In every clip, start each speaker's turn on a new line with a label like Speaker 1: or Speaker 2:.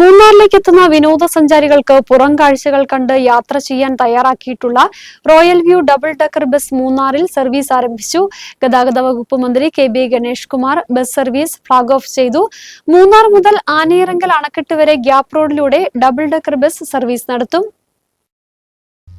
Speaker 1: മൂന്നാറിലേക്ക് എത്തുന്ന വിനോദസഞ്ചാരികൾക്ക് പുറം കാഴ്ചകൾ കണ്ട് യാത്ര ചെയ്യാൻ തയ്യാറാക്കിയിട്ടുള്ള royal view double decker bus മൂന്നാറിൽ സർവീസ് ആരംഭിച്ചു. ഗതാഗത വകുപ്പ് മന്ത്രി K B Ganesh Kumar bus service flag off ചെയ്തു. മൂന്നാർ മുതൽ ആനയിറങ്കൽ അണക്കെട്ട് വരെ ഗ്യാപ് റോഡിലൂടെ ഡബിൾ ഡെക്കർ ബസ് സർവീസ് നടത്തും.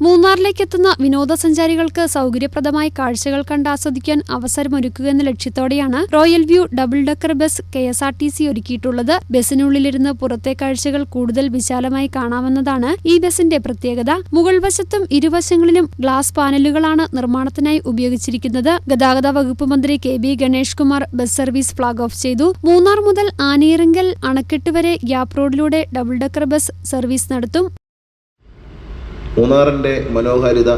Speaker 1: മൂന്നാറിലേക്ക് എത്തുന്ന വിനോദസഞ്ചാരികൾക്ക് സൗകര്യപ്രദമായ കാഴ്ചകൾ കണ്ട് ആസ്വദിക്കാൻ അവസരമൊരുക്കുക എന്ന ലക്ഷ്യത്തോടെയാണ് royal view double decker bus K S R T C ഒരുക്കിയിട്ടുള്ളത്. ബസ്സിനുള്ളിലിരുന്ന് പുറത്തെ കാഴ്ചകൾ കൂടുതൽ വിശാലമായി കാണാമെന്നതാണ് ഈ ബസിന്റെ പ്രത്യേകത. മുകൾ വശത്തും ഇരുവശങ്ങളിലും ഗ്ലാസ് പാനലുകളാണ് നിർമ്മാണത്തിനായി ഉപയോഗിച്ചിരിക്കുന്നത്. ഗതാഗത വകുപ്പ് മന്ത്രി K B Ganesh Kumar bus service flag off ചെയ്തു. മൂന്നാർ മുതൽ ആനയിറങ്കൽ അണക്കെട്ട് വരെ ഗ്യാപ് റോഡിലൂടെ ഡബിൾ ഡെക്കർ ബസ് സർവീസ് നടത്തും.
Speaker 2: മൂന്നാറിന്റെ മനോഹാരിത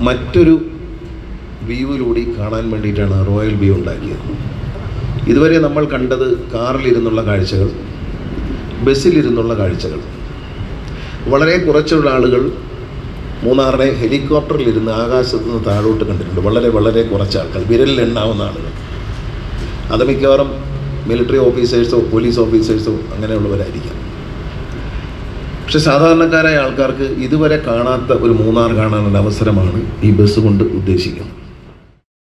Speaker 2: മറ്റൊരു വ്യൂവിലൂടെ കാണാൻ വേണ്ടിയിട്ടാണ് റോയൽ വ്യൂ ഉണ്ടാക്കിയത്. ഇതുവരെ നമ്മൾ കണ്ടത് കാറിലിരുന്നുള്ള കാഴ്ചകൾ ബസ്സിലിരുന്നുള്ള കാഴ്ചകൾ. വളരെ കുറച്ചുള്ള ആളുകൾ മൂന്നാറിനെ ഹെലികോപ്റ്ററിലിരുന്ന് ആകാശത്ത് നിന്ന് താഴോട്ട് കണ്ടിട്ടുണ്ട്. വളരെ വളരെ കുറച്ച് ആൾക്കാർ വിരലിൽ എണ്ണാവുന്ന ആളുകൾ. അത് മിക്കവാറും മിലിറ്ററി ഓഫീസേഴ്സോ പോലീസ് ഓഫീസേഴ്സോ അങ്ങനെയുള്ളവരായിരിക്കാം. പക്ഷെ സാധാരണക്കാരായ ആൾക്കാർക്ക് ഇതുവരെ കാണാത്ത ഒരു മൂന്നാർ കാണാനുള്ള അവസരമാണ് ഈ ബസ് കൊണ്ട് ഉദ്ദേശിക്കുന്നത്.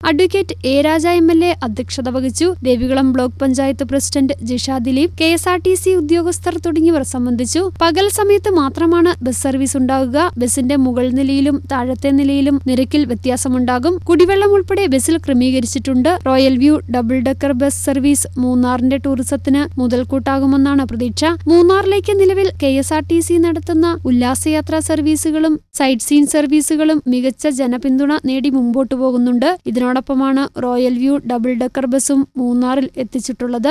Speaker 1: Advocate A Raja M L A അധ്യക്ഷത വഹിച്ചു. Devikulam block panchayat president Jisha Dileep K S R T C ഉദ്യോഗസ്ഥർ തുടങ്ങിയവർ സംബന്ധിച്ചു. പകൽ സമയത്ത് മാത്രമാണ് ബസ് സർവീസ് ഉണ്ടാകുക. ബസിന്റെ മുകൾ നിലയിലും താഴത്തെ നിലയിലും നിരക്കിൽ വ്യത്യാസമുണ്ടാകും. കുടിവെള്ളം ഉൾപ്പെടെ ബസ്സിൽ ക്രമീകരിച്ചിട്ടുണ്ട്. Royal view double decker bus service മൂന്നാറിന്റെ ടൂറിസത്തിന് മുതൽക്കൂട്ടാകുമെന്നാണ് പ്രതീക്ഷ. മൂന്നാറിലേക്ക് നിലവിൽ K S R T C നടത്തുന്ന ഉല്ലാസയാത്രാ സർവീസുകളും സൈറ്റ് സീൻ സർവീസുകളും മികച്ച ജനപിന്തുണ നേടി മുമ്പോട്ടു പോകുന്നുണ്ട്. ഇതിനോടൊപ്പമാണ് റോയൽ വ്യൂ ഡബിൾ ഡെക്കർ ബസും മൂന്നാറിൽ എത്തിച്ചിട്ടുള്ളത്.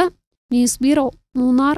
Speaker 1: News bureau Munnar.